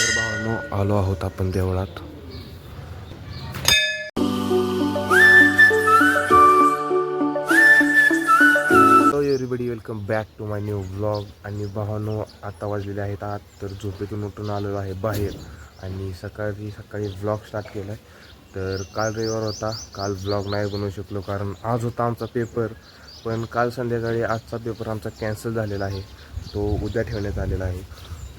तर भावानो आलो आहोत आपण देवळात. Everybody welcome back to my new blog आणि भावानो आता वाजलेले आहेत आत तर झोपेतून उठून आलेलो आहे बाहेर. आणि सकाळी सकाळी व्लॉग स्टार्ट केला आहे तर काल रविवार होता. काल व्लॉग नाही बनवू शकलो कारण आज होता आमचा पेपर पण काल संध्याकाळी आजचा पेपर आमचा कॅन्सल झालेला आहे. तो उद्या ठेवण्यात आलेला आहे.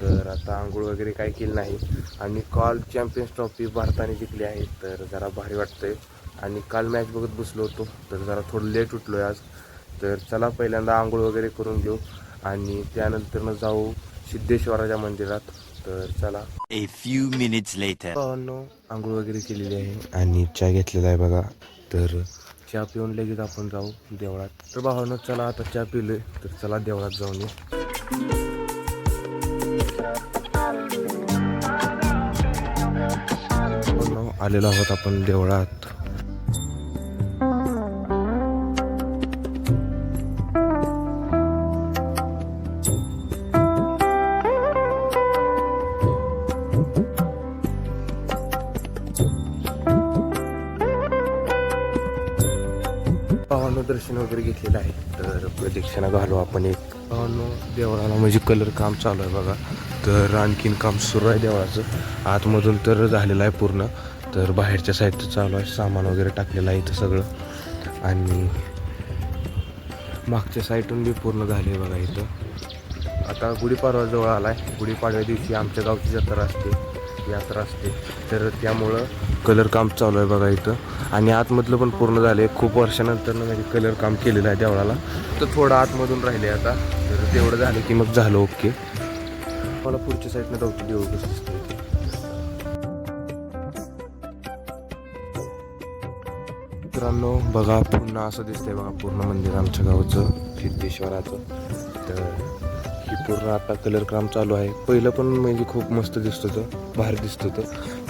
तर आता आंघोळ वगैरे काही केली नाही. आणि काल चॅम्पियन्स ट्रॉफी भारताने जिंकली आहे तर जरा भारी वाटतंय. आणि काल मॅच बघत बसलो होतो तर जरा थोडं लेट उठलो आहे आज. तर चला पहिल्यांदा आंघोळ वगैरे करून घेऊ. आणि त्यानंतर जाऊ सिद्धेश्वराच्या मंदिरात. तर चला. Few minutes later. भावांनो आंघोळ वगैरे केलेली आहे आणि चहा घेतलेला आहे बघा. तर चहा पिऊन लगेच आपण जाऊ देवळात. तर भावांनो चला आता चहा पिलोय. तर चला देवळात जाऊन येऊ. आलेलो आहोत आपण देवळात. दर्शन वगैरे घेतलेलं आहे. तर प्रदक्षिणा घालू आपण एक. देवळाला म्हणजे कलर काम चालू आहे बघा. तर आणखीन काम सुरू आहे देवळाचं. आतमधून तर झालेलं आहे पूर्ण. तर बाहेरच्या साईडचं चालू आहे. सामान वगैरे टाकलेलं आहे इथं सगळं. आणि मागच्या साईडून बी पूर्ण झाले बघा इथं. आता गुढीपाडवा जवळ आला आहे गुढीपाडव्या दिवशी आमच्या गावची जत्रा असते. यात्रा असते. तर त्यामुळं कलर काम चालू आहे बघा इथं. आणि आतमधलं पण पूर्ण झाले खूप वर्षानंतर म्हणजे कलर काम केलेलं आहे देवळाला. तर थोडं आतमधून राहिले आता. तर तेवढं झालं की मग झालं ओके मला पुढच्या साईडनं जाऊ देऊ कसं मित्रांनो बघा पुन्हा असं दिसतंय बघा पूर्ण मंदिर आमच्या गावचं सिद्धेश्वराचं. तर ही पूर्ण आता कलर काम चालू आहे. पहिलं पण म्हणजे खूप मस्त दिसत होतं भारी दिसत होतं.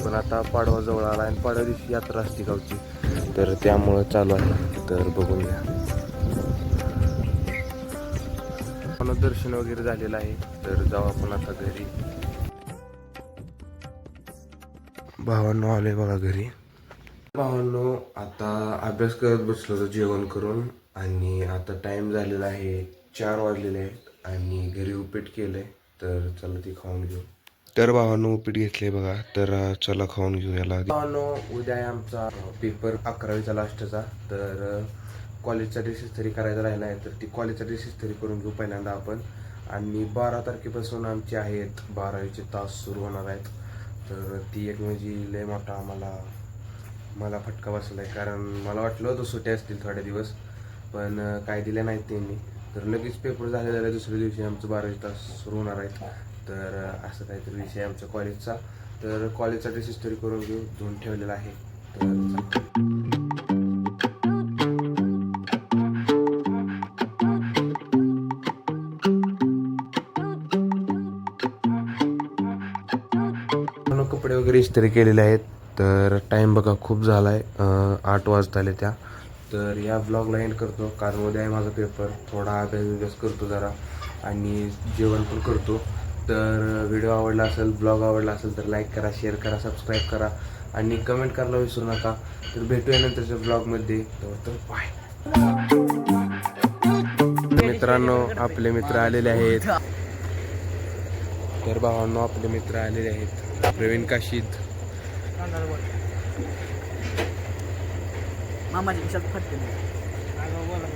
पण आता पाडवा जवळ आला आणि पाडवा दिवशी यात्रा असते गावची. तर त्यामुळं चालू आहे. तर बघून घ्या. दर्शन वगैरे झालेलं आहे. तर जाऊ आपण आता घरी. भावांनो आले बघा घरी. भावांनो आता अभ्यास करत बसलो होतो जेवण करून आणि आता टाइम झालेला आहे चार वाजलेले आहेत आणि घरी उपीट केलंय तर चला ती खाऊन घेऊ. तर भावांनो उपीट घेतले बघा तर चला खाऊन घेऊ याला भावांनो उद्या आहे आमचा पेपर अकरावीचा लास्टचा तर कॉलेजचा ड्रेसेस तरी करायचा राहिला आहे तर ती कॉलेजचा ड्रेसेस तरी करून घेऊ पहिल्यांदा आपण. आणि बारा तारखेपासून आमचे आहेत बारावीचे तास सुरू होणार आहेत. तर ती एक म्हणजे लय मोठा आम्हाला मला फटका बसला आहे कारण मला वाटलं होतं सुट्या असतील थोड्या दिवस पण काय दिल्या नाहीत त्यांनी. तर लगेच पेपर झाले झाले दुसऱ्या दिवशी आमचं बारावी तास सुरू होणार आहेत. तर असं काहीतरी विषय आहे आमच्या कॉलेजचा तर कॉलेजचा डिसिस तरी करून घेऊन धुवून ठेवलेला आहे. तर कपडे वगैरे इस्त्री केलेले आहेत. तर टाईम बघा खूप झाला आहे आठ वाजता आले त्या. तर या ब्लॉगला एंड करतो. कारण उद्या आहे माझा पेपर थोडा अभ्यास अभ्यास करतो जरा. आणि जेवण पण करतो. तर व्हिडिओ आवडला असेल ब्लॉग आवडला असेल तर लाईक करा शेअर करा सबस्क्राईब करा. आणि कमेंट करायला विसरू नका. तर भेटूया नंतरच्या ब्लॉगमध्ये तर बाय मित्रांनो आपले मित्र आलेले आहेत. तर भावांनो आपले मित्र आलेले आहेत. प्रवीण काशीद. मामाच्या खिशात फटते बोला